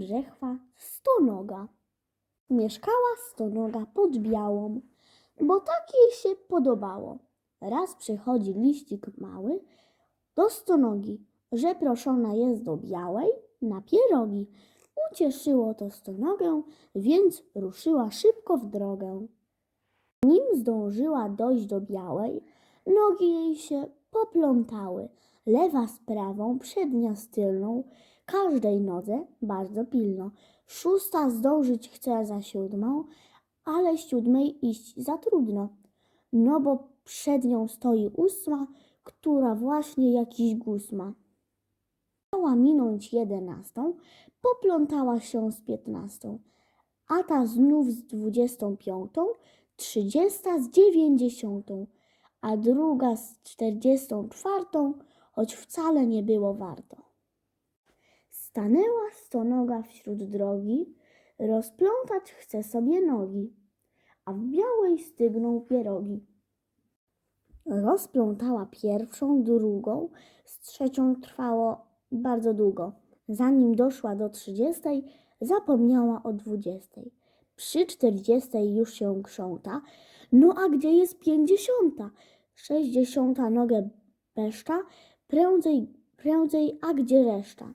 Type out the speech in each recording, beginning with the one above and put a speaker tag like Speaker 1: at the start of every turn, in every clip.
Speaker 1: brzechwa stonoga. Mieszkała stonoga pod białą, bo tak jej się podobało. Raz przychodzi liścik mały do stonogi, że proszona jest do białej na pierogi. Ucieszyło to stonogę, więc ruszyła szybko w drogę. Nim zdążyła dojść do białej, nogi jej się poplątały, lewa z prawą, przednia z tylną, każdej nodze bardzo pilno. Szósta zdążyć chce za siódmą, ale siódmej iść za trudno, no bo przed nią stoi ósma, która właśnie jakiś guz ma. Chciała minąć jedenastą, poplątała się z piętnastą, a ta znów z dwudziestą piątą, trzydziesta z dziewięćdziesiątą, a druga z czterdziestą czwartą, choć wcale nie było warto. Stanęła stonoga wśród drogi, rozplątać chce sobie nogi, a w białej stygną pierogi. Rozplątała pierwszą, drugą, z trzecią trwało bardzo długo. Zanim doszła do trzydziestej, zapomniała o dwudziestej. Przy czterdziestej już się krząta, no a gdzie jest pięćdziesiąta? Sześćdziesiąta nogę beszta, prędzej, prędzej, a gdzie reszta?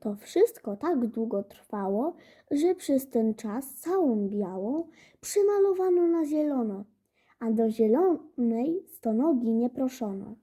Speaker 1: To wszystko tak długo trwało, że przez ten czas całą białą przymalowano na zielono, a do zielonej stonogi nie proszono.